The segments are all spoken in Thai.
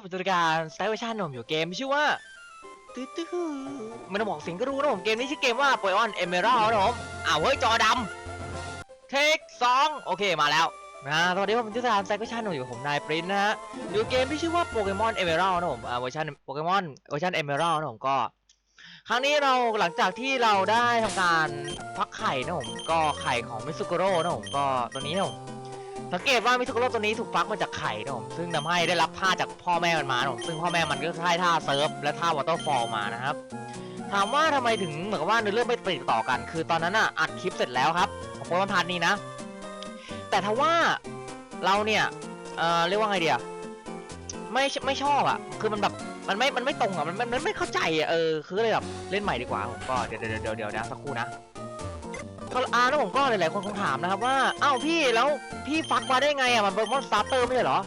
หมดเดี๋ยวผมจะการสไตล์เวอร์ชันผมอยู่เกมที่ชื่อว่าตื้อตื้อไม่ต้องบอกเสิงก็รู้นะผมเกมนี้ชื่อเกมว่าโปเกมอนเอเมอรัลนะผมอ้าวเฮ้ยจอดำเทคสองโอเคมาแล้วนะสวัสดีครับผมชื่อสารสไตล์เวอร์ชันผมอยู่กับผมนายปรินท์นะฮะอยู่เกมที่ชื่อว่าโปเกมอนเอเมอรัลนะผมอ่าเวอร์ชันโปเกมอนเวอร์ชันเอเมอรัลนะผมก็ครั้งนี้เราหลังจากที่เราได้ทำการฟักไข่นะผมก็ไข่ของมิซุโกโร่นะผมก็ตัวนี้นะผม สังเกตว่ามิซุกโร่ตัวนี้ถูกฟักมาจากไข่นะผมซึ่งทำให้ได้รับท่าจากพ่อแม่มันมานะผมซึ่งพ่อแม่มันก็ให้ท่าเซิร์ฟและท่าวอเตอร์ฟอลมานะครับถามว่าทำไมถึงเหมือนกับว่าเนื้อเรื่องไม่ติดต่อกัน คือตอนนั้นอะอัดคลิปเสร็จแล้วครับของโปรพาร์ทนี้นะ แต่ถ้าว่าเราเนี่ยเอ่อเรียกว่าไงเดียไม่ไม่ชอบอะ คือมันแบบมันไม่มันไม่ตรงอะมันมันมันไม่เข้าใจอะเออคือเลยแบบเล่นใหม่ดีกว่าผมก็เดี๋ยวเดี๋ยวเดี๋ยวเดี๋ยวนะสักครู่นะ ก็อาแล้วผมก็หลายๆคนคงถามนะครับว่าอ้าวพี่แล้วพี่ฟักมาได้ไงอะมันเป็นมอนสตาร์เตอร์ไม่ใช่เหรอ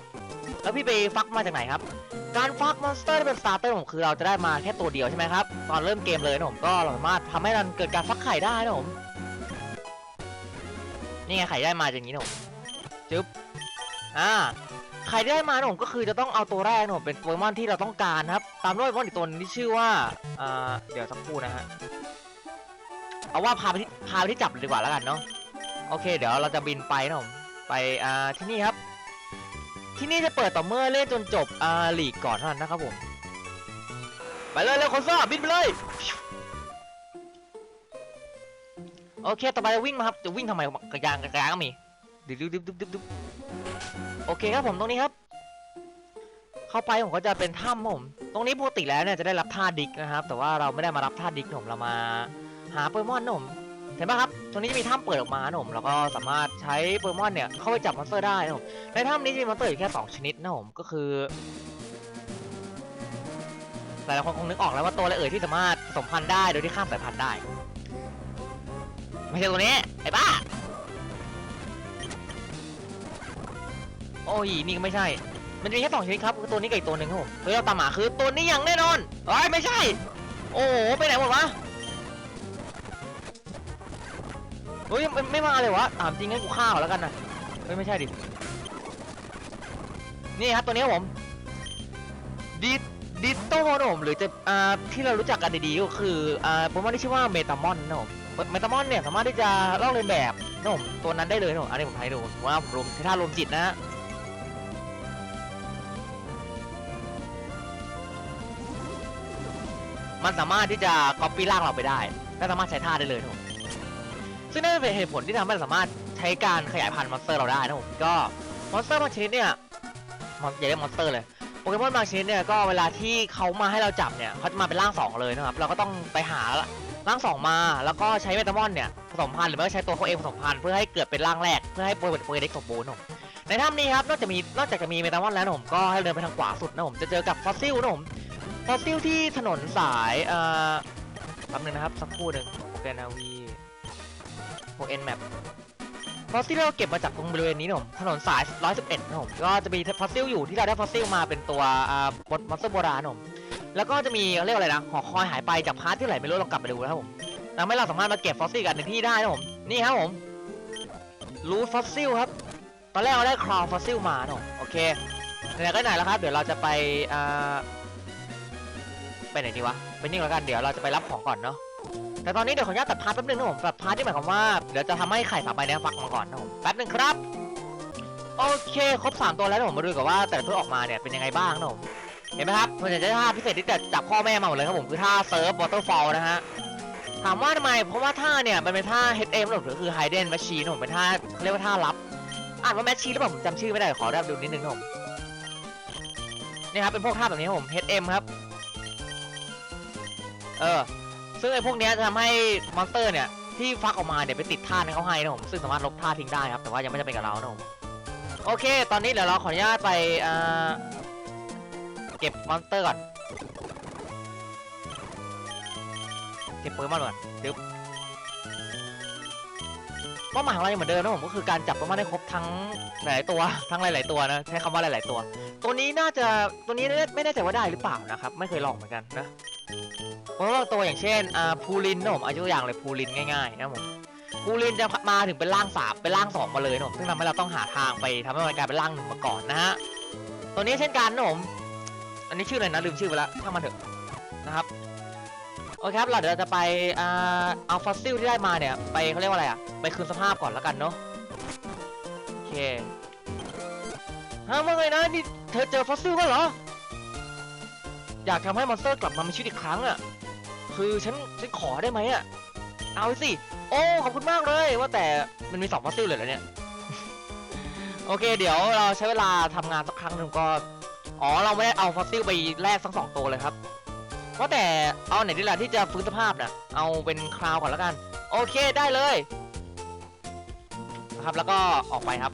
แล้วพี่ไปฟักมาจากไหนครับ การฟักมอนสเตอร์ที่เป็นสตาร์เตอร์ผมคือเราจะได้มาแค่ตัวเดียวใช่ไหมครับตอนเริ่มเกมเลยนะผมก็เราสามารถทำให้มันเกิดการฟักไข่ได้นะผมนี่ไงไข่ได้มาอย่างนี้นะผมจึ๊บอ่าใครได้มานะผมก็คือจะต้องเอาตัวแรกนะผมเป็นโปเกมอนที่เราต้องการครับ ตามด้วยโปเกมอนอีกตัวนึงที่ชื่อว่าอ่าเดี๋ยวสักครู่นะฮะ เอาว่าพาไปที่พาไปที่จับเลยดีกว่าแล้วกันเนาะโอเค เดี๋ยวเราจะบินไปนะผมไปอ่าที่นี่ครับ ที่นี่จะเปิดต่อเมื่อเล่นจนจบอ่าลีกก่อนเท่านั้นนะครับผมไปเลยเลยคนซ่าบินไปเลยโอเค ต่อไปจะวิ่งมาครับ จะวิ่งทำไมกระยางกระยางก็มีดึบดึบดึบดึบดึบดึบโอเคครับผมตรงนี้ครับ เข้าไปผมก็จะเป็นถ้ำผม ตรงนี้ปกติแล้วเนี่ยจะได้รับท่าดิกนะครับ แต่ว่าเราไม่ได้มารับท่าดิกผมเรามาาโปเกมอนนะผมเห็นไหมครับ ตรงนี้จะมีถ้ำเปิดออกมาหนะผมแล้วก็สามารถใช้โปเกมอนเนี่ยเข้าไปจับมอนสเตอร์ได้นะผมในถ้ำนี้จะมีมอนสเตอร์อยู่แค่สองชนิดนะผมก็คือหลายๆคนคงนึกออกแล้วว่าตัวอะไรเอ่ยที่สามารถผสมพันธุ์ได้โดยที่ข้ามสายพันธุ์ได้ ไม่ใช่ตัวนี้ไอ้บ้า โอ้ยนี่ก็ไม่ใช่ มันมีแค่สองชนิดครับคือตัวนี้กับอีกตัวหนึ่งครับผมเฮ้ยเราตามหาคือตัวนี้อย่างแน่นอนเอ้ยไม่ใช่ โอ้โหไปไหนหมดวะ เฮ้ยไม่ไม่มาเลยวะถามจริงงั้นกูฆ่าเขาแล้วกันนะเฮ้ยไม่ใช่ดิ นี่ครับตัวนี้ผมดิดิโต้นะผมหรือจะอ่าที่เรารู้จักกันดีๆก็คืออ่าโปเกมอนที่ชื่อว่าเมตามอนนะผมเมตามอนเนี่ยสามารถที่จะลอกเลียนแบบนะผมตัวนั้นได้เลยนะผมอันนี้ผมให้ดูว่าผมรวมท่ารวมจิตนะฮะมันสามารถที่จะ copy ร่างเราไปได้และสามารถใช้ท่าได้เลยนะผม ซึ่งนั่นเป็นเหตุผลที่ทำให้เราสามารถใช้การขยายพันธุ์มอนสเตอร์เราได้นะผมก็มอนสเตอร์บางชนิดเนี่ยมอนอย่าเรียกมอนสเตอร์เลยโปเกมอนบางชนิดเนี่ยก็เวลาที่เขามาให้เราจับเนี่ยเขาจะมาเป็นร่างสองเลยนะครับเราก็ต้องไปหาร่างสองมาแล้วก็ใช้เมตามอนเนี่ยผสมพันธุ์หรือไม่ก็ใช้ตัวเขาเองผสมพันธุ์เพื่อให้เกิดเป็นร่างแรกเพื่อให้โปรโปรเด็กสมบูรณ์นะผมในถ้ำนี้ครับนอกจากมีนอกจากจะมีเมตามอนแล้วนะผมก็ให้เดินไปทางขวาสุดนะผมจะเจอกับฟอสซิลนะผมฟอสซิลที่ถนนสายเอ่อแป๊บนึงนะครับสักครู่หนึ่งโอเคนาวี โอเอ็นแมปฟอสซิลเราเก็บมาจากตรงบริเวณนี้นะผมถนนสาย 111นะผมก็จะมีฟอสซิลอยู่ที่เราได้ฟอสซิลมาเป็นตัวอ่ามอนสเตอร์โบราณนะผมแล้วก็จะมีเรียกว่าอะไรนะหอคอยหายไปจากพาร์ทที่ไหนไม่รู้เรากลับไปดูนะครับผมทำให้เราสามารถมาเก็บฟอสซิลกันในที่ได้นะผมนี่ครับผมรูฟอสซิลครับตอนแรกเราได้คราวฟอสซิลมานะผมโอเคไหนก็ไหนแล้วครับ เดี๋ยวเราจะไปอ่าไปไหนดีวะไปนิ่งแล้วกันเดี๋ยวเราจะไปรับของก่อนเนาะ แต่ตอนนี้เดี๋ยวขออนุญาตตัดพาร์ทแป๊บนึงนะผมตัดพาร์ทที่หมายความว่าเดี๋ยวจะทำให้ไข่สามใบเนี้ยฟักมาก่อนนะผมแป๊บนึงครับ โอเคครบ3ตัวแล้วเดี๋ยวผมมาดูกันว่าแต่ละตัวออกมาเนี่ยเป็นยังไงบ้างนะผมเห็นไหมครับมันจะได้ท่าพิเศษที่จะจับพ่อแม่มาหมดเลยครับผมคือท่าเซิร์ฟวอเตอร์ฟอลนะฮะถามว่าทำไมเพราะว่าท่าเนี่ยมันเป็นท่า HM หรือคือ Hidden Machine นะผมเป็นท่าเขาเรียกว่าท่าลับอ่านว่าแมชชีหรือเปล่าผมจำชื่อไม่ได้ขอได้ดูนิดนึงนะผมนี่ครับเป็นพวกท่าแบบนี้ครับผม HM ครับ เออ ซึ่งไอ้พวกเนี้ยจะทำให้มอนสเตอร์เนี่ยที่ฟักออกมาเดี๋ยวไปติดท่าให้เขาให้นะผมซึ่งสามารถลบท่าทิ้งได้ครับแต่ว่ายังไม่จะเป็นกับเรานะผมโอเค ตอนนี้เดี๋ยวเราขออนุญาตไปเก็บมอนสเตอร์ก่อนเก็บปเกมอนก่อนดึ๊บเป้าหมายของเราเหมือนเดิมนะผมก็คือการจับโปเกมอนให้ครบทั้งหลายตัวทั้งหลาย ๆ ตัวนะใช้คำว่าหลาย ๆ ตัว ตัวนี้น่าจะตัวนี้ไม่แน่ใจว่าได้หรือเปล่านะครับ ไม่เคยลองเหมือนกันนะ เพราะว่าตัวอย่างเช่นอ่าพูลินนะผมอายุอย่างเลยพูลินง่ายๆนะผมพูลินจะมาถึงเป็นร่างสามเป็นร่างสองมาเลยนะผมซึ่งทำให้เราต้องหาทางไปทำให้มันกลายเป็นร่างหนึ่งมาก่อนนะฮะตัวนี้เช่นกันนะผมอันนี้ชื่ออะไรนะลืมชื่อไปแล้วช่างมันเถอะนะครับโอเคครับเราเดี๋ยวเราจะไปอ่าเอาฟอสซิลที่ได้มาเนี่ยไปเขาเรียกว่าอะไรอะไปคืนสภาพก่อนแล้วกันเนาะโอเคฮะว่าไงนะนี่เธอเจอฟอสซิลกันเหรออยากทำให้มอนสเตอร์กลับมามีชีวิตอีกครั้งอะ คือฉันฉันขอได้ไหมอะ เอาสิ โอ้ขอบคุณมากเลยว่าแต่มันมีสองฟอสซิลเลยเหรอเนี่ย โอเค เดี๋ยวเราใช้เวลาทำงานสักครั้งหนึ่งก็ อ๋อเราไม่ได้เอาฟอสซิลไปแลกทั้งสองตัวเลยครับว่าแต่เอาไหนดีล่ะที่จะฟื้นสภาพน่ะเอาเป็นคราวก่อนแล้วกัน โอเคได้เลยนะครับแล้วก็ออกไปครับ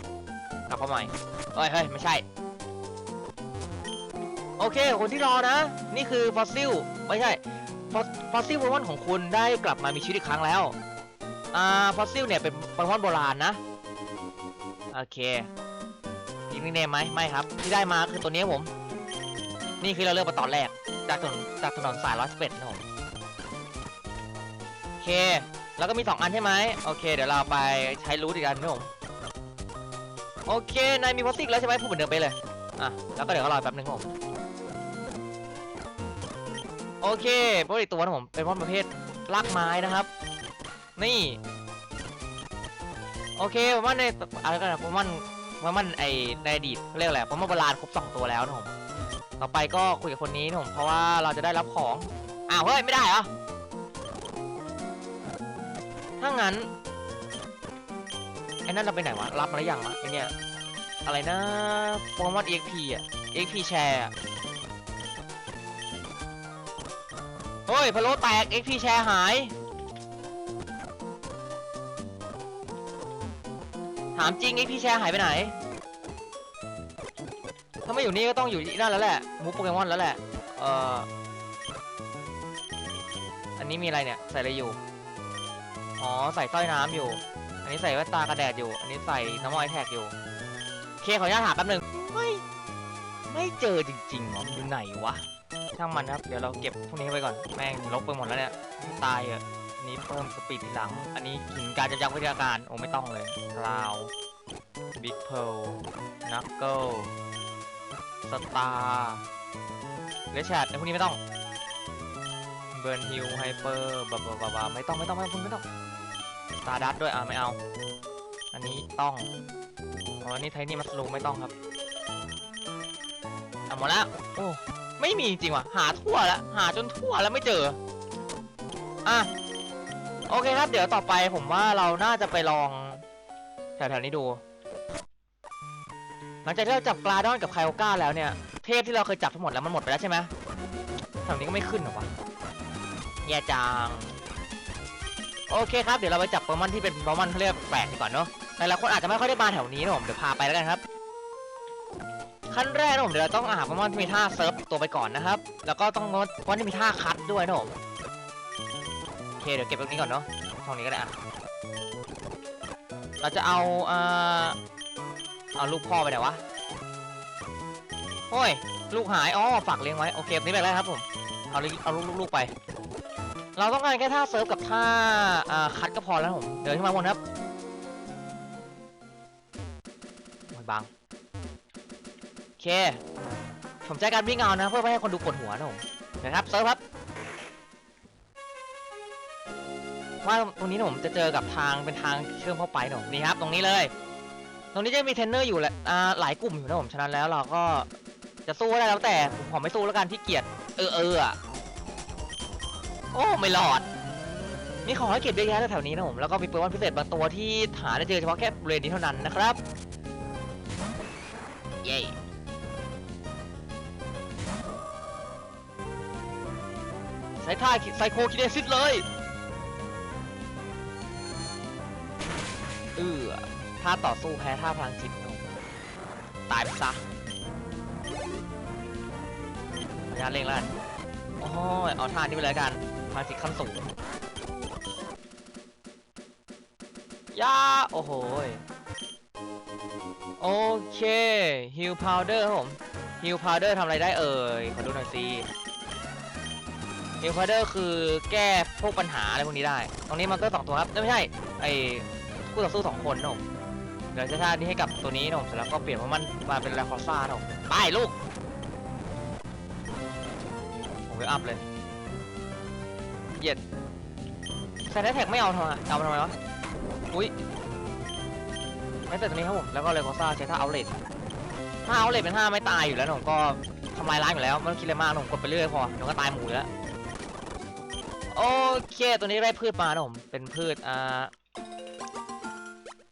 กลับเข้าใหม่เฮ้ยเฮ้ยไม่ใช่ โอเคคนที่รอนะ นี่คือฟอสซิลไม่ใช่ ฟอสซิลโปเกมอนของคุณได้กลับมามีชีวิตอีกครั้งแล้ว อ่า ฟอสซิลเนี่ยเป็นโปเกมอนโบราณนะ โอเคอีกนิเนมไหมไม่ครับ ที่ได้มาคือตัวนี้ผม นี่คือเราเลือกมาตอนแรก จากถนนจากถนนสายร้อยสิบเอ็ดนะผมโอเค แล้วก็มีสองอันใช่ไหมโอเค เดี๋ยวเราไปใช้รูทอีกอันนะผม โอเค นายมีฟอสซิลแล้วใช่ไหมพูดเหมือนเดิมไปเลย อะ แล้วก็เดี๋ยวก็รอแป๊บนึงผม โอเคโปรอีกตัวนะผม เป็นว่าประเภทลากไม้นะครับ นี่ โอเคผมว่าในอะไรกันนะผมว่าผมว่าไอในอดีตเรียกอะไรผมว่าโบราณครบสองตัวแล้วนะผม ต่อไปก็คุยกับคนนี้นะผม เพราะว่าเราจะได้รับของ อ้าว เฮ้ย ไม่ได้เหรอ ถ้างั้นไอ้นั่นเราไปไหนวะ รับมาหรือยังวะไอเนี่ยอะไรนะโปเกมอน EXP อะ EXP แชร์ ฮ้ยพะโล้แตก XP แชร์หาย ถามจริง XP แชร์หายไปไหน ถ้าไม่อยู่นี่ก็ต้องอยู่อีนั่นแล้วแหละมูฟโปเกมอนแล้วแหละ เอ่อ อันนี้มีอะไรเนี่ย ใส่อะไรอยู่ อ๋อ ใส่สร้อยน้ำอยู่ อันนี้ใส่แว่นตากันแดดอยู่ อันนี้ใส่น้ำมอยแท็กอยู่โอเคขออนุญาตถามแป๊บนึงไม่ไม่เจอจริงๆหรอมันอยู่ไหนวะ ช่างมันครับ เดี๋ยวเราเก็บพวกนี้ไว้ก่อน แม่งลบไปหมดแล้วเนี่ย ตายอะนี้เพิ่มสปีดหลัง อันนี้หินการจะยักวิทยาการ โอ้ไม่ต้องเลยคลาวบิ๊กเพลนักเกิลสตาร์เลชแชดไอพวกนี้ไม่ต้อง เบิร์นฮิลไฮเปอร์บาบาบาบไม่ต้องไม่ต้องไม่ต้องไม่ต้องตาดัตด้วยอะไม่เอา อันนี้ต้องอ๋อนนี้ไทนี่มัสลูไม่ต้องครับเอาหมดแล้วโอ้ ไม่มีจริงว่ะ หาทั่วแล้วหาจนทั่วแล้วไม่เจอ อะ โอเคครับ เดี๋ยวต่อไปผมว่าเราน่าจะไปลองแถวๆนี้ดู หลังจากที่เราจับกลาดอนกับไคโอก้าแล้วเนี่ย เทพที่เราเคยจับทั้งหมดแล้วมันหมดไปแล้วใช่ไหมแถวนี้ก็ไม่ขึ้นหรอวะแย่จัง โอเคครับ เดี๋ยวเราไปจับโปเกมอนที่เป็นโปเกมอนเขาเรียกแปลกดีก่อนเนาะแต่ละคนอาจจะไม่ค่อยได้มาแถวนี้นะผม เดี๋ยวพาไปแล้วกันครับ ขั้นแรกนะผมเดี๋ยวเราต้องหาโปเกมอนที่มีท่าเซิร์ฟตัวไปก่อนนะครับ แล้วก็ต้องโปเกมอนที่มีท่าคัดด้วยนะผมโอเคเดี๋ยวเก็บตรงนี้ก่อนเนาะช่องนี้ก็ได้อะเราจะเอาอ่าเอาลูกพ่อไปไหนวะโอ้ยลูกหายอ๋อฝากเลี้ยงไว้โอเคนี่ไปแล้วครับผมเอาลูกเอาลูกลูกไป เราต้องการแค่ท่าเซิร์ฟกับท่าอ่าคัดก็พอแล้วผมเดินขึ้นมาบนครับบัง เค ผมใช้การวิ่งเอานะ เพื่อไม่ให้คนดูปวดหัวนะผมนะครับเซิร์ฟครับ ว่าตรงนี้นะผมจะเจอกับทางเป็นทางเชื่อมเข้าไปนะผมนี่ครับ ตรงนี้เลย ตรงนี้จะมีเทรนเนอร์อยู่แหละอ่าหลายกลุ่มอยู่นะผมฉะนั้นแล้วเราก็จะสู้ก็ได้แล้วแต่ผมขอไม่สู้แล้วกันที่เกียจเออเอออะโอ้ไม่รอดมีของให้เก็บเยอะแยะแถวนี้นะผมแล้วก็มีปเกมอนพิเศษบางตัวที่หาได้เจอเฉพาะแค่บริเวณนี้เท่านั้นนะครับ เย้ ท่าไซโคคิเดซิสเลยเออท่าต่อสู้แพ้ท่าพลังจิตตายไปซะพยาตเร่งแล้วกันโอ้ยเอาท่านี้ไปเลยกันพลังจิตขั้นสูงยาโอ้โหโอเคฮิลพาวเดอร์ครับผมฮิลพาวเดอร์ทำอะไรได้เอ่ยขอดูหน่อยสิ ฮิลพาเดอร์คือแก้พวกปัญหาอะไรพวกนี้ได้ ตรงนี้มอนเตอร์สองตัวครับไม่ใช่ไอ้คู่ต่อสู้สองคนนะผมเดี๋ยวจะท่านี้ให้กับตัวนี้นะผมเสร็จแล้วก็เปลี่ยนว่ามันมาเป็นแรคอซ่านะผมไปลูกผมไปอัพเลยเหยียดใส่แท็กไม่เอาทำไมเอาทำไมวะอุ้ยไม่แต่ตัวนี้ครับผมแล้วก็เลยโคซ่าใช้ท่าเอาเลทถ้าเอาเลทเป็นท่าไม่ตายอยู่แล้วผมก็ทำลายล้างอยู่แล้วไม่ต้องคิดอะไรมากผมกดไปเรื่อยพอเดี๋ยวก็ตายหมูแล้ว โอเค ตัวนี้ได้พืชมานะผม เป็นพืช อ่า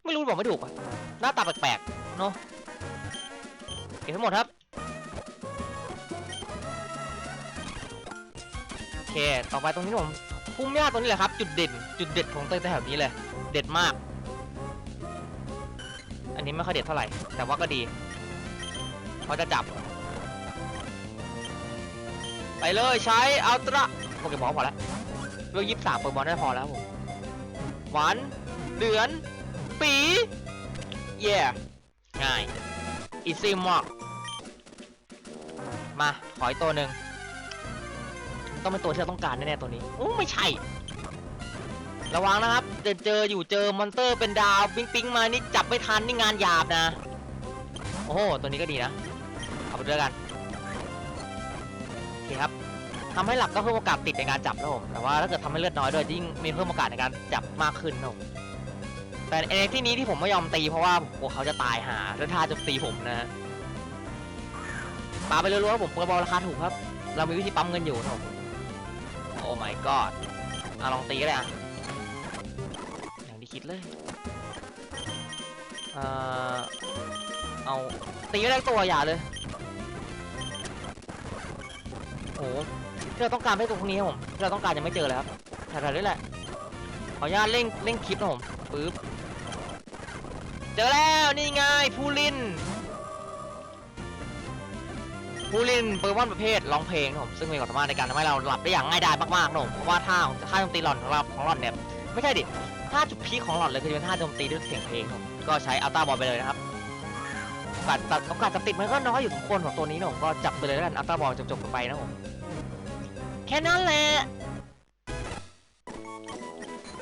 ไม่รู้บอกไม่ถูกอะหน้าตาแปลกๆ เนาะเก็บให้หมดครับ โอเค ต่อไปตรงนี้ผมพุ่มหญ้าตรงนี้แหละครับ จุดเด่น จุดเด็ดของเตยแถวนี้เลย เด็ดมาก อันนี้ไม่ค่อยเด็ดเท่าไหร่ แต่ว่าก็ดีเพราะจะจับ ไปเลยใช้อัลตร้าโอเคบอกพอแล้ว เรื่องยี่สิบสามเปิดบอลได้พอแล้วผมหวานเดือน ปีเย่ง่ายอีซี่มากมา ขออีกตัวหนึ่งต้องเป็นตัวที่เราต้องการแน่ๆตัวนี้โอ้ไม่ใช่ ระวังนะครับจอเจออยู่เจอมอนเตอร์เป็นดาวปิ๊งปิงมานี่จับไม่ทันนี่งานหยาบนะ โอ้โห ตัวนี้ก็ดีนะ เอาไปด้วยกัน ทำให้หลับก็เพิ่มโอกาสติดในการจับนะผมแต่ว่าถ้าเกิดทำให้เลือดน้อยด้วยยิ่งมีเพิ่มโอกาสในการจับมากขึ้นนะผมแต่ในที่นี้ที่ผมไม่ยอมตีเพราะว่าผมกลัวเขาจะตายหาแล้วท่าจะตีผมนะฮะปาไปเรื่อยๆผมเปิดบอลราคาถูกครับ เรามีวิธีปั๊มเงินอยู่นะผมโอ้ my god อะลองตีก็ได้อะอย่างที่คิดเลยเอ่อเอาตีก็ได้ตัวอย่าเลยโอ้โห ที่เราต้องการให้ตัวพวกนี้ครับผมที่เราต้องการยังไม่เจอเลยครับแถวๆนี้แหละขออนุญาตเร่งเร่งคลิปนะผมปึ๊บเจอแล้วนี่ไงผู้ลินผู้ล่นโปเกมอนประเภทร้องเพลงครับผมซึ่งมีความสามารถในการทำให้เราหลับได้อย่างง่ายดายมากๆนะผมเพราะว่าท่าของท่าโจมตีหลอนของเราของหลอนเนี่ยไม่ใช่ดิท่าจุดพีของหลอนเลยคือเป็นท่าโจมตีด้วยเสียงเพลงครับผมก็ใช้อัลต้าบอลไปเลยนะครับโอกาสตัดโอกาสจะติดมันก็น้อยอยู่สมควรของตัวนี้นะผมก็จับไปเลยแล้วกันอัลต้าบอลจบๆไปนะผม ค่นั้นแหละ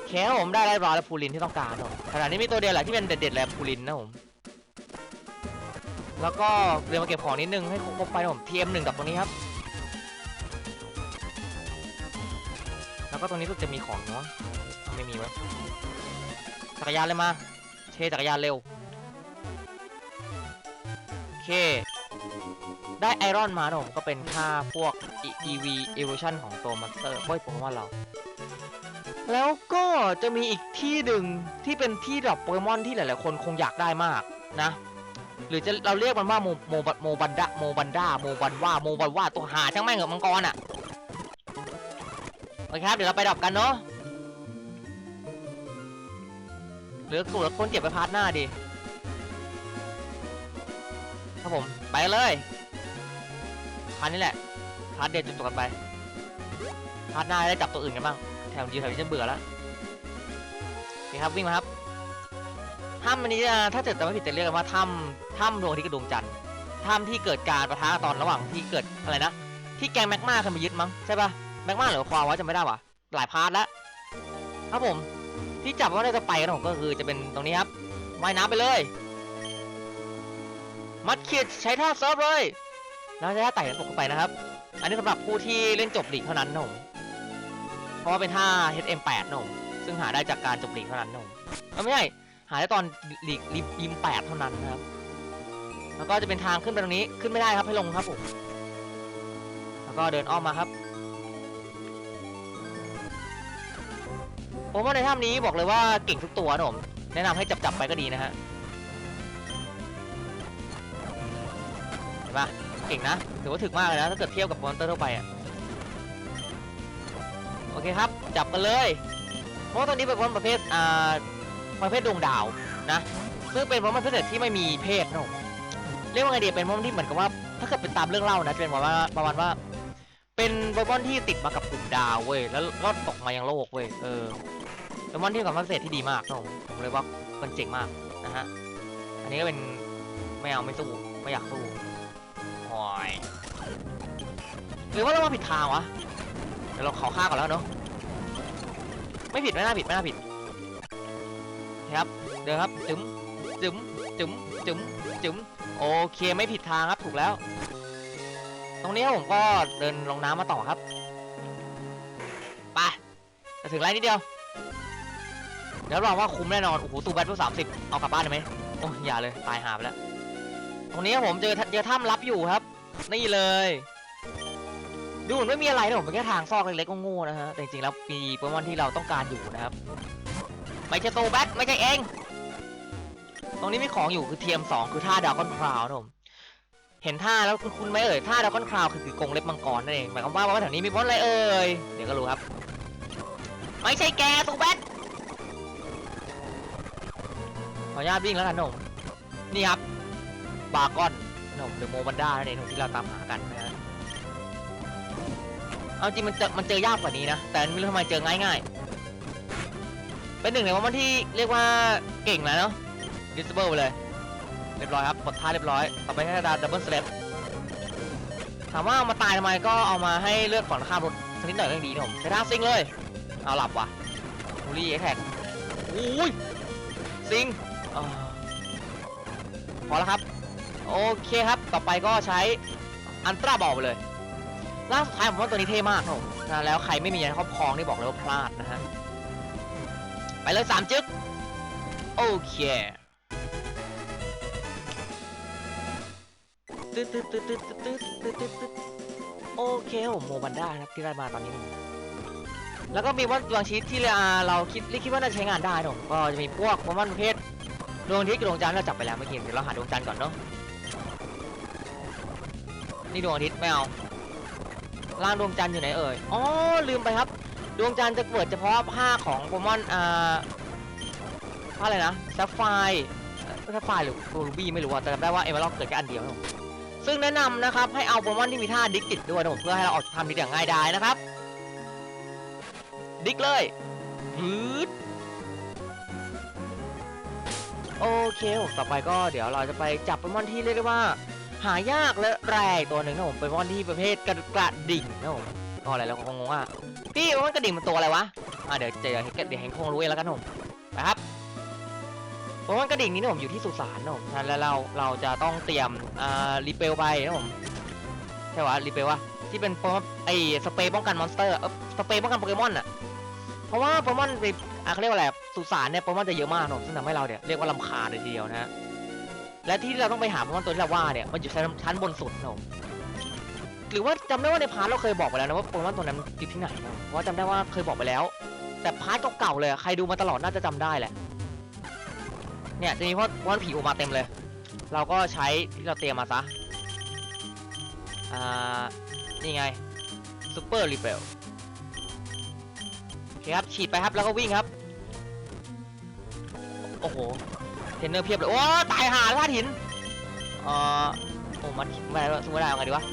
แค่ผมได้เรียบร้อยแล้วพูลินที่ต้องการนะผมขณะนี้มีตัวเดียวแหละที่เป็นเด็ดๆเลยพูลินนะผม แล้วก็เรียนมาเก็บของนิดนึงให้ครบไปผมทีมหนึ่งกับตรงนี้ครับ แล้วก็ตรงนี้รู้สึกจะมีของเนาะไม่มีไว้จักรยานเลยมาเชจักรยานเร็วโอเค ได้ไอรอนมานะผมก็เป็นค่าพวก EV Evolution ของตัวมอนสเตอร์เว้ยโปเกมอนเรา แล้วก็จะมีอีกที่หนึ่งที่เป็นที่ดรอปโปเกมอนที่หลายๆ คนคงอยากได้มากนะ หรือจะเราเรียกมันว่าโมโมบัโมบันดาโมบันดาโมบันว่าโมบันว่าตัวหาช่างแม่งเหอะมังกรอะโอเคครับเดี๋ยวเราไปดับกันเนาะเหลือกูแล้วคนเก็บไปพาร์ทหน้าดิครับผมไปเลย พาร์ทนี้แหละพาร์ทเด็ดจุดๆกันไปพาร์ทหน้าได้จับตัวอื่นกันบ้างแถวนี้แถวนี้จะเบื่อแล้วโอเคครับวิ่งมาครับถ้ำอันนี้ถ้าเกิดจำไม่ผิดจะเรียกกันว่าถ้ำถ้ำดวงอาทิตย์กับดวงจันทร์ถ้ำที่เกิดการประทะตอนระหว่างที่เกิดอะไรนะ ที่แกงแมกมาเคยมายึดมั้งใช่ปะแมกมาหรือควาวะจำไม่ได้วะหลายพาร์ทแล้วครับผมที่จับว่าเราจะไปกันผมก็คือจะเป็นตรงนี้ครับว่ายน้ำไปเลย มัดเขียดใช้ท่าเซิร์ฟเลย แล้วใช้ท่าไต่ตกลงไปนะครับ อันนี้สำหรับผู้ที่เล่นจบหลีกเท่านั้นนมเพราะว่าเป็นท่า HM8 นมซึ่งหาได้จากการจบหลีกเท่านั้นนมเอ้าไม่ใช่หาได้ตอนหลีกริมริมแปดเท่านั้นนะครับ แล้วก็จะเป็นทางขึ้นไปตรงนี้ขึ้นไม่ได้ครับให้ลงครับผมแล้วก็เดินอ้อมมาครับผมว่าในถ้ำนี้บอกเลยว่าเก่งทุกตัวนะผมแนะนำให้จับจับๆไปก็ดีนะฮะเห็นปะ เก่งนะถือว่าถึกมากเลยนะถ้าเกิดเทียบกับมอนเตอร์ทั่วไปอะโอเคครับ จับกันเลย เพราะว่าตัวนี้เป็นมอนประเภทอ่าประเภทดวงดาวนะซึ่งเป็นมอนพิเศษที่ไม่มีเพศนะเรียกว่าไงดีเป็นมอนที่เหมือนกับว่า ถ้าเกิดเป็นตามเรื่องเล่านะจะเป็นประมาณประมาณว่า เป็นโปเกมอนที่ติดมากับกลุ่มดาวเว้ยแล้วก็ตกมายังโลกเว้ยเออโปเกมอนที่กับพิเศษที่ดีมากนะผมผมเลยว่ามันเจ๋งมากนะฮะอันนี้ก็เป็นไม่เอาไม่สู้ไม่อยากสู้ หรือว่าเรามาผิดทางวะเดี๋ยวเราขอฆ่าก่อนแล้วเนาะไม่ผิดไม่น่าผิดไม่น่าผิดครับเดินครับจึ๋มจึ๋มจึ๋มจึ๋มจึ๋มโอเคไม่ผิดทางครับถูกแล้ว ตรงนี้ผมก็เดินลงน้ำมาต่อครับไปจะถึงไรนิดเดียวเดี๋ยวรองว่าคุ้มแน่นอนโอ้โหตูแบทเพิ่สามสิบเอากลับบ้านได้ไหมโอ้ยอย่าเลยตายหาไปแล้วตรงนี้ผมเจอเจอถ้ำลับอยู่ครับ นี่เลย ดูเหมือนไม่มีอะไรนะผมเป็นแค่ทางซอกเล็กๆโง่ๆนะฮะแต่จริงๆแล้วมีโปเกมอนที่เราต้องการอยู่นะครับ ไม่ใช่โตแบทไม่ใช่เอง ตรงนี้มีของอยู่คือเทียมสองคือท่าดาวก้อนคราวนะผมเห็นท่าแล้วคุณคุณไหมเอ่ยท่าดาวก้อนคราวคือคือกรงเล็บมังกรนั่นเองหมายความว่าว่าแถวนี้มีบอสอะไรเอ่ยเดี๋ยวก็รู้ครับ ไม่ใช่แกตูแบทขออนุญาตวิ่งแล้วกันนุ่มนี่ครับบาร์กอนนุ่มเดอโมบันด้านั่นเองหนุ่มที่เราตามหากันนะฮะ เอาจริงมันเจอมันเจอยากกว่านี้นะ แต่ไม่รู้ทำไมเจอง่ายๆเป็นหนึ่งในวันที่เรียกว่าเก่งแล้วเนาะดิสเบิลไปเลย เรียบร้อยครับกดท่าเรียบร้อย ต่อไปแค่ดาดับเบิลสเลปถามว่าเอามาตายทำไมก็เอามาให้เลือดก่อนข้ามรถสักนิดหน่อยก็ยังดีนะผมใช้ท่าซิงเลย เอาหลับว่ะบูรี่แท็กอุ้ยซิงอพอแล้วครับ โอเคครับ ต่อไปก็ใช้อันตราบอลไปเลย ร่างสุดท้ายผมว่าตัวนี้เท่มากครับผมนะแล้วใครไม่มีในครอบครองนี่บอกเลยว่าพลาดนะฮะ ไปเลยสามจึ๊กโอเคตึ๊ดตึ๊ดตึ๊ดตึ๊ดตึ๊ดตึ๊ดตึ๊ดตึ๊ดโอเคผมโมบันด้าครับที่ได้มาตอนนี้ แล้วก็มีว่าดวงชีตที่เราเราคิดคิดว่าน่าจะใช้งานได้นะผมก็จะมีพวกโปเกมอนประเภทดวงอาทิตย์กับดวงจันทร์เราจับไปแล้วเมื่อกี้เดี๋ยวเราหาดวงจันทร์ก่อนเนาะนี่ดวงอาทิตย์ไม่เอา ล่างดวงจันทร์อยู่ไหนเอ่ย อ๋อ ลืมไปครับ ดวงจันทร์จะเปิดเฉพาะผ้าของโปเกมอนอ่าผ้าอะไรนะซัฟไฟซัฟไฟหรือรูบี้ไม่รู้อะแต่จำได้ว่าเอเมอรัลเกิดแค่อันเดียว ซึ่งแนะนำนะครับ ให้เอาโปเกมอนที่มีท่าดิกติดด้วยนะผมเพื่อให้เราออกทำดิกอย่างง่ายดายนะครับ ดิกเลยฮืดโอเคผมต่อไปก็เดี๋ยวเราจะไปจับโปเกมอนที่เรียกได้ว่า หายากและแรงตัวหนึ่งนะผมโปเกมอนที่ประเภทกระกระดิ่งนะผมก็อะไรแล้วก็งงๆอะพี่โปเกมอนกระดิ่งมันตัวอะไรวะอะเดี๋ยวเดี๋ยวเดี๋ยวเห็นคงรู้เองแล้วกันผมไปครับโปเกมอนกระดิ่งนี้นะผมอยู่ที่สุสานนะผมแล้วเราเราจะต้องเตรียมอ่ารีเปลไปนะผมใช่ปะรีเปลวะที่เป็นโปเกมอไอสเปรย์ป้องกันมอนสเตอร์เออสเปรย์ป้องกันโปเกมอนอะเพราะว่าโปเกมอนในอะเขาเรียกว่าอะไรสุสานเนี่ยโปเกมอนจะเยอะมากนะผมซึ่งทำให้เราเนี่ยเรียกว่าลำคาเลยทีเดียวนะฮะ และที่เราต้องไปหาโปเกมอนตัวที่เราว่าเนี่ยมันอยู่ชั้นชั้นบนสุดนะผมหรือว่าจำได้ว่าในพาร์ทเราเคยบอกไปแล้วนะว่าโปเกมอนตัวนั้นมันอยู่ที่ไหนนะว่าจำได้ว่าเคยบอกไปแล้ว แต่พาร์ทเก่าๆเลยอะใครดูมาตลอดน่าจะจำได้แหละเนี่ยจะมีพวกวันผีออกมาเต็มเลย เราก็ใช้ที่เราเตรียมมาซะอ่านี่ไงซูเปอร์รีเปลโอเคครับฉีดไปครับแล้วก็วิ่งครับ โอ้โห เทรนเนอร์เพียบเลย โอ้ ตายหาธาตุหินเอ่อโอ้มันไม่ได้วะสู้ไม่ได้เอาไงดีวะ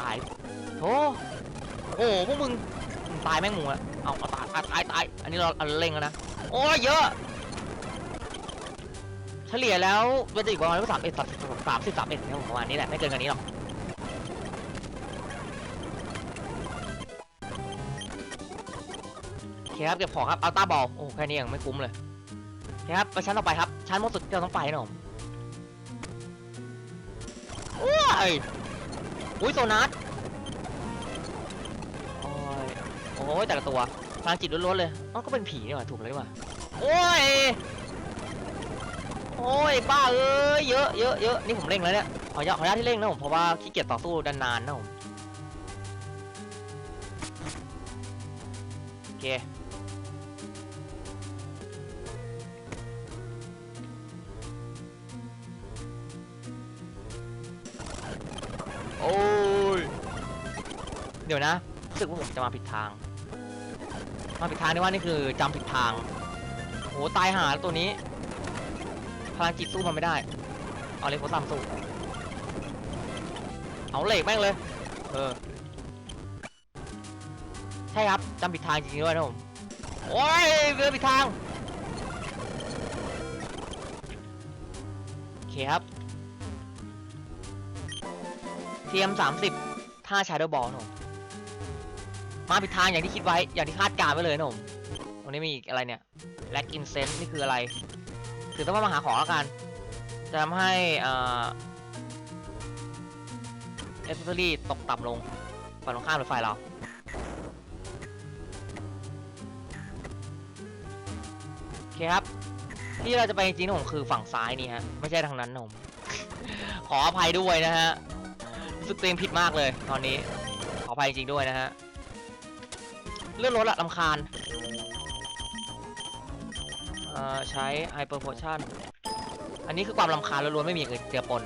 ตายโอ้โอ้พวกมึงตายแม่งหมูอะเอาเอาตายตายตายตาย อันนี้เราเอาเล่งแล้วนะ โอ้เยอะ เฉลี่ยแล้วมันจะอยู่ประมาณสามเอ็ดสามสิบสามเอ็ดเนี่ยผมประมาณนี้แหละ ไม่เกินกันนี้หรอกโอเคครับเก็บของครับ เอาต้าบอลโอ้แค่นี้ยังไม่คุ้มเลย โอเครับไปชั้นต่อไปครับ ชั้นมดสุดที่เราต้องไปนะผมโอ้ยอุ้ยโซนัสโอ้ยโอ้ยแต่ละตัวพลังจิตล้วนๆเลยอ๋อก็เป็นผีนี่หว่าถูกเลยว่าโอ้ยโอ้ยบ้าเอ้ยเยอะเยอะเยอะนี่ผมเร่งแล้วเนี่ยขออนุญาตขออนุญาตที่เร่งนะผมเพราะว่าขี้เกียจต่อสู้นานนะผมโอเค เลยนะรู้สึกว่าผมจะมาผิดทาง มาผิดทางนี่ว่านี่คือจำผิดทางโหตายหาแล้วตัวนี้ พลังจิตสู้มันไม่ได้ เอาเลยโคซัมสู้เอาเหล็กแม่งเลย เออ ใช่ครับจำผิดทางจริงๆด้วยนะผม โอ้ยเรือผิดทาง โอเคครับเทียม30ท่าชาร์ดบอลนะผม มาผิดทางอย่างที่คิดไว้ อย่างที่คาดการไว้เลยนะผมตรงนี้มีอีกอะไรเนี่ยแลกอินเซนต์นี่คืออะไร คือต้องมาหาของแล้วกัน จะทำให้เอ่าเอสเซอรี่ตกต่ำลงฝั่งตรงข้ามรถไฟเราโอเคครับ ที่เราจะไปจริงๆนะผมคือฝั่งซ้ายนี่ฮะ ไม่ใช่ทางนั้นนะผม ขออภัยด้วยนะฮะรู้สึกตัวเองผิดมากเลย ตอนนี้ ขออภัยจริงๆด้วยนะฮะ เลื่อนรถละลำคาญเอ่อใช้ Hyper Potion อันนี้คือความลำคาญล้วนๆไม่มีเจือปน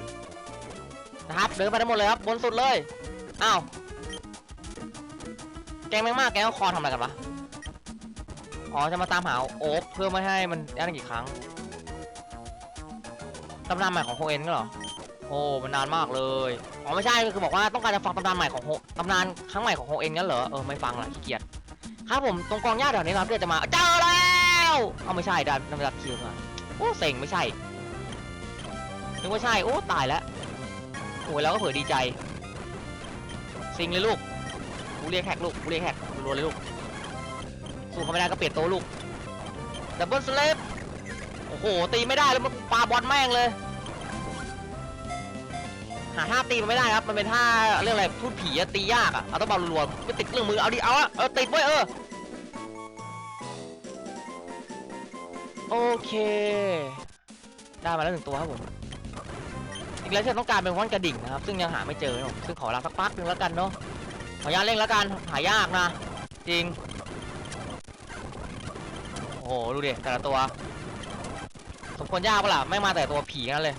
นะครับเดินไปทั้งหมดเลยครับบนสุดเลยอ้าวแกงแมงมากแกงคอทำอะไรกันวะอ๋อจะมาตามหาโอ๊บเพื่อไม่ให้มันยันกี่ครั้งตำนานใหม่ของโฮเอ็นก็เหรอโอ้มันนานมากเลยอ๋อไม่ใช่คือบอกว่าต้องการจะฟังตำนานใหม่ของโฮตำนานครั้งใหม่ของโฮเอ็นงั้นเหรอเออไม่ฟังละขี้เกียจ ครับผมตรงกองหญ้าแถวนี้ครับเดี๋ยวจะมาเจอแล้วเอาไม่ใช่ดันดันดับคิวมาโอ้เซ็งไม่ใช่นึกว่าใช่โอ้ตายแล้วโอ้ยเราก็เผลอดีใจซิงเลยลูกกูเรียกแฮกลูกกูเรียกแฮกรัวเลยลูกสู้เขาไม่ได้ก็เปลี่ยนโตลูกดับเบิลสเลปโอ้โหตีไม่ได้แล้วมันปาบอลแม่งเลย หาท่าตีมันไม่ได้ครับ มันเป็นท่าเรื่องอะไรพูดผีอะตียากอะเอาต้องบอลรวมๆไม่ติดเครื่องมือ เอาดิ เอาอะเออติดไว้ยเออ โอเค ได้มาแล้วหนึ่งตัวครับผม อีกแล้วฉันต้องการเป็นว่านกระดิ่งนะครับ ซึ่งยังหาไม่เจอครับซึ่งขอเวลาสักพักหนึ่งแล้วกันเนาะ ขออนุญาตเร่งแล้วกัน หายากนะ จริง โอ้โห ดูดิ แต่ละตัว สมควรยากเปล่ะไม่มาแต่ตัวผีนั่นเลย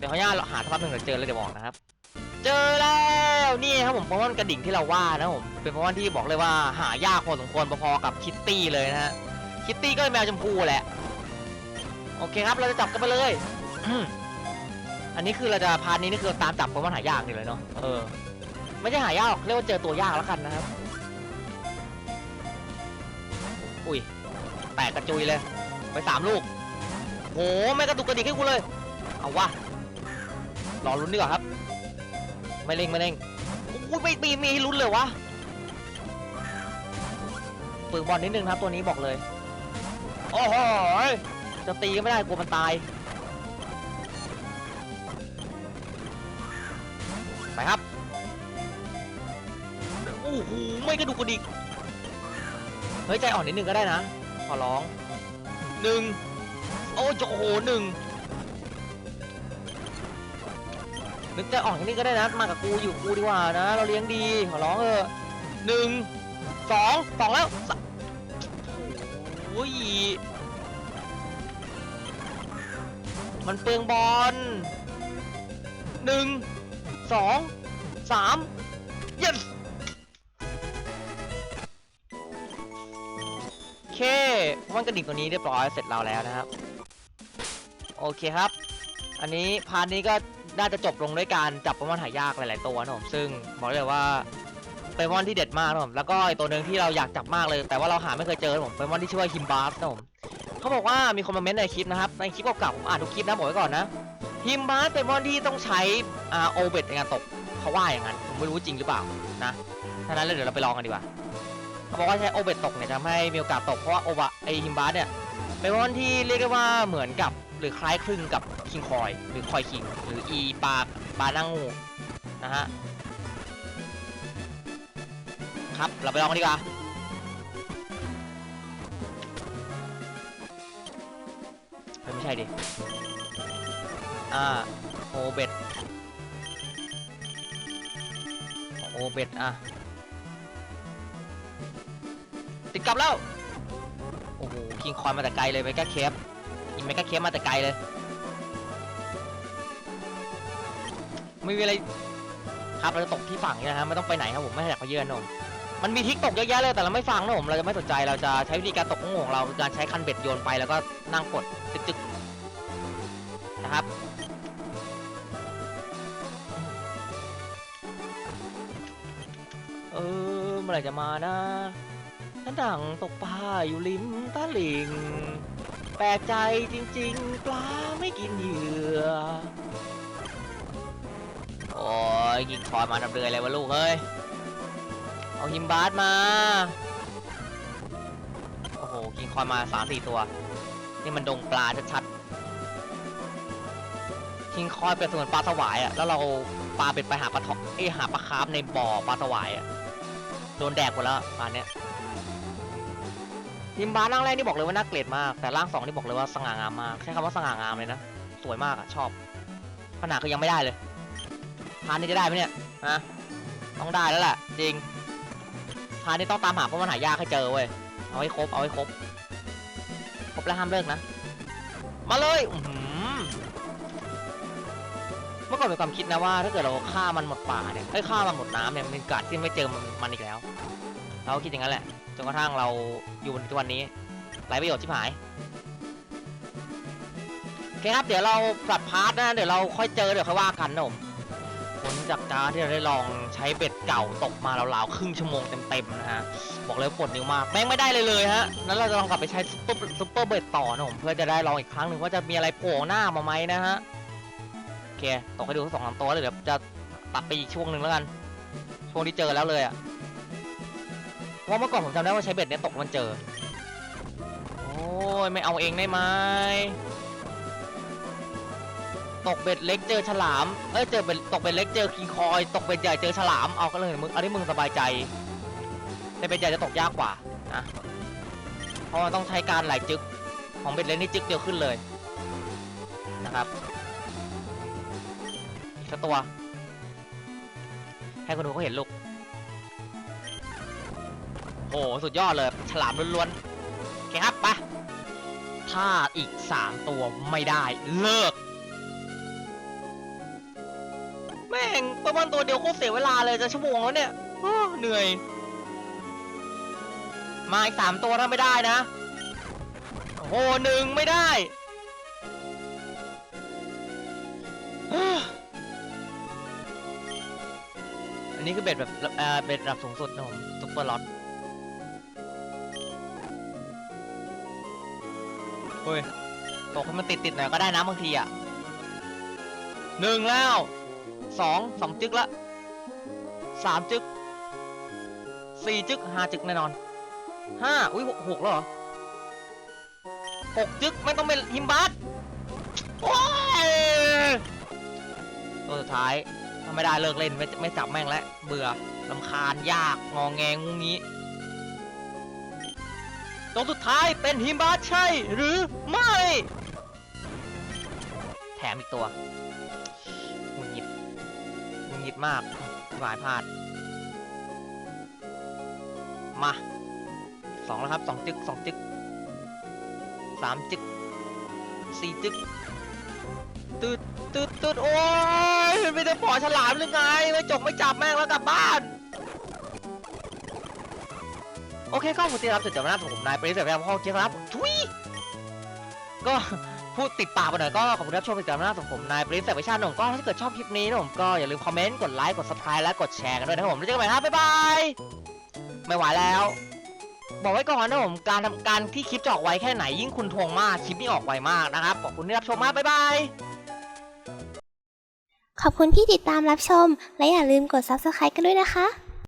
เดี๋ยวขออนุญาตหาสักพักหนึ่งเดี๋ยวเจอแล้วเดี๋ยวบอกนะครับ เจอแล้วนี่ครับผมโปเกมอนกระดิ่งที่เราว่านะผมเป็นโปเกมอนที่บอกเลยว่าหายากพอสมควรพอๆกับคิตตี้เลยนะฮะคิตตี้ก็เป็นแมวชมพูแหละโอเคครับเราจะจับกันไปเลยอันนี้คือเราจะพาร์ทนี้นี่คือตามจับโปเกมอนหายากนี่เลยเนาะเออไม่ใช่หายากหรอกเรียกว่าเจอตัวยากแล้วกันนะครับ อุ้ยแตกกระจุยเลย ไปสามลูกโหไม่กระตุกกระดิกให้กูเลย เอาวะ รอลุ้นดีกว่าครับ ไม่เร่งไม่เร่งอุ้ยไม่มีมีลุ้นเลยวะปึกบอลนิดนึงครับตัวนี้บอกเลย โอ้โหจะตีก็ไม่ได้กลัวมันตาย ไปครับโอ้โหไม่กระดูกกระดิกเฮ้ยใจอ่อนนิดนึงก็ได้นะ ขอร้องหนึ่งโอ้โหหนึ่ง นึกใจอ่อนแค่นี้ก็ได้นะ มากับกูอยู่กับกูดีกว่านะ เราเลี้ยงดีขอร้องเออหนึ่งสองสองแล้วสามโอ้ยมันเปลืองบอลหนึ่งสองสาม yes โอเคมันกระดิ่งตัวนี้เรียบร้อยเสร็จเราแล้วนะครับ โอเคครับ อันนี้พาร์ทนี้ก็ น่าจะจบลงด้วยการจับโปเกมอนหายากหลายๆตัวนะผมซึ่งบอกเลยว่าเป็นโปเกมอนที่เด็ดมากนะผมแล้วก็อีกตัวหนึ่งที่เราอยากจับมากเลย แต่ว่าเราหาไม่เคยเจอนะผมเป็นโปเกมอนที่ชื่อว่าฮิมบาร์สนะผมเขาบอกว่ามีคอมเมนต์ในคลิปนะครับในคลิปเก่าๆผมอ่านทุกคลิปนะบอกไว้ก่อนนะฮิมบาร์สเป็นมอนที่ต้องใช้อาโอเบตในการตกเขาว่าอย่างนั้นผมไม่รู้จริงหรือเปล่านะท่านั้นเลยเดี๋ยวเราไปลองกันดีกว่าเขาบอกว่าใช้โอเบตตกเนี่ยทำให้มีโอกาสตกเพราะว่าโอบะไอฮิมบาร์สเนี่ยเป็นวันที่เรียกได้ว่าเหมือนกับ หรือคล้ายคลึงกับคิงคอย หรือคอยคิง หรืออีปลาปลาหนั่งงูนะฮะ ครับ เราไปลองกันดีกว่าไม่ใช่ดิ อ่า โอเบ็ด โอเบ็ด อะ ติดกลับแล้ว โอ้โห คิงคอยมาแต่ไกลเลยเมกาเคฟ อีเมกาเคฟมาแต่ไกลเลย ไม่มีอะไรครับเราจะตกที่ฝั่งนะฮะไม่ต้องไปไหนครับผมไม่อยากไปเยือนนะผมมันมีทิกตกเยอะแยะเลยแต่เราไม่ฟังนะผมเราจะไม่สนใจเราจะใช้วิธีการตกของของเราการใช้คันเบ็ดโยนไปแล้วก็นั่งกดจึ๊กๆนะครับเออเมื่อไหร่จะมานะฉันดังตกปลาอยู่ริมตะลิง แปลกใจจริง ๆ ปลาไม่กินเหยื่อ โอ้ยกินคอยมาทำเรืออะไรวะลูกเอ้ย เอาฮิมบาสมา โอ้โหกินคอยมาสามสี่ตัว นี่มันดงปลาชัดๆคิคิงคอยเป็นสมือนปลาสวายอะแล้วเราปลาเป็ดไปหาปลาทองเอ้หาปลาคาร์ฟในบ่อปลาสวายอะโดนแดกหมดแล้วปลาเนี้ย ทีมบาร่างแรกนี่บอกเลยว่าน่าเกลียดมาก แต่ร่างสองนี่บอกเลยว่าสง่างามมากใช้คำว่าสง่างามเลยนะ สวยมากอะชอบขนาดคือยังไม่ได้เลยพานนี้จะได้ไหมเนี่ยฮะต้องได้แล้วแหละจริงพานนี้ต้องตามหาเพราะมันหายากให้เจอเว้ยเอาให้ครบเอาให้ครบครบแล้วห้ามเลิกนะ มาเลยหือเมื่อก่อนเป็นความคิดนะว่า ถ้าเกิดเราฆ่ามันหมดป่าเนี่ยเอ้ฆ่ามันหมดน้ำเนี่ยมันกาสที่ไม่เจอมันมันอีกแล้ว เราคิดอย่างนั้นแหละ นกระทั่งเราอยู่ในทุกวันนี้ไรประโยชน์ชิบหายโอเคครับเดี๋ยวเราปรับพาร์ทนะเดี๋ยวเราค่อยเจอเดี๋ยวค่อยว่ากันนะผมผลจากการที่เราได้ลองใช้เบ็ดเก่าตกมาเราวๆครึ่งชั่วโมงเต็มๆนะฮะบอกเลยปวดนิ้วมากแม่งไม่ได้เลยเลยฮะนั้นเราจะลองกลับไปใช้ซุปเปอร์ซุปเปอร์เบ็ดต่อนะผมเพื่อจะได้ลองอีกครั้งหนึ่งว่าจะมีอะไรโผล่หน้ามาไหมนะฮะโอเคตกให้ดูสักสองสามตัวเลยเดี๋ยวจะตัดไปอีกช่วงหนึ่งแล้วกันช่วงที่เจอแล้วเลยอะ ว่าเมื่อก่อนผมจำได้ว่าใช้เบ็ดเนี้ยตกมันเจอ โอ้ยไม่เอาเองได้ไหมตกเบ็ดเล็กเจอฉลาม เอ้ยเจอเบ็ดตกเบ็ดเล็กเจอคีคอย ตกเบ็ดใหญ่เจอฉลาม เอาก็เลยมึงเอาที่มึงสบายใจแต่เบ็ดใหญ่จะตกยากกว่านะเพราะมันต้องใช้การไหลจึก ของเบ็ดเล็กนี่จึกเดียวขึ้นเลยนะครับอีกสักตัวให้คนดูเขาเห็นลูก โอ้โห สุดยอดเลย ฉลามล้วนๆ โอเคครับ ไป ถ้าอีกสามตัวไม่ได้ เลิก แม่งประมาณตัวเดียวโคตรเสียเวลาเลยจะชั่วโมงแล้วเนี่ยเหนื่อย มาอีกสามตัวถ้าไม่ได้นะ โอ้โหหนึ่งไม่ได้อันนี้คือเบ็ดแบบเอ่อเบ็ดระดับสูงสุดนะผมซุปเปอร์ล็อต เฮ้ยตกให้มันติดติดๆหน่อยก็ได้นะบางทีอะหนึ่งแล้วสองสองจึกละสามจึกสี่จึกห้าจึกแน่นอนห้าอุ้ยหกหกแล้วเหรอหกจึกไม่ต้องเป็นฮิมบัสโอ้ยตัวสุดท้ายถ้าไม่ได้เลิกเล่นไม่ไม่จับแม่งแล้วเบื่อลำคาญยากงองแงงูงี้ ตรงสุดท้ายเป็นฮิมบาใช่หรือไม่ แถมอีกตัวหงุดหงิดหงุดหงิดมากหวายพลาด มาสองแล้วครับสองจึกสองจึกสามจึกสี่จึกตืดตืดตืดโอ้ยไม่ได้ปล่อยฉลามหรือไง ไม่จบไม่จับแม่งแล้วกลับบ้าน โอเคก็ผมตีรับสร็จากหน้าผมนายไปเสร็จแล้วพ่อเกียร์ครับทุยก็พูดติดปากไปหน่อยก็ขอบคุณที่รับชมติดตามหน้าของผมนายปริศแต่วิชาหนุ่มก็ถ้าเกิดชอบคลิปนี้นะผมก็อย่าลืมคอมเมนต์กดไลค์กด subscribe และกดแชร์กันด้วยนะผมแล้วเจอกันใหม่ครับบ๊ายบายไม่ไหวแล้ว บอกไว้ก่อนนะผมการทำการที่คลิปจะออกไวแค่ไหนยิ่งคุณทวงมากคลิปนี้ออกไวมากนะครับขอบคุณที่รับชมมากบ๊ายบายขอบคุณที่ติดตามรับชม และอย่าลืมกด subscribe กันด้วยนะคะ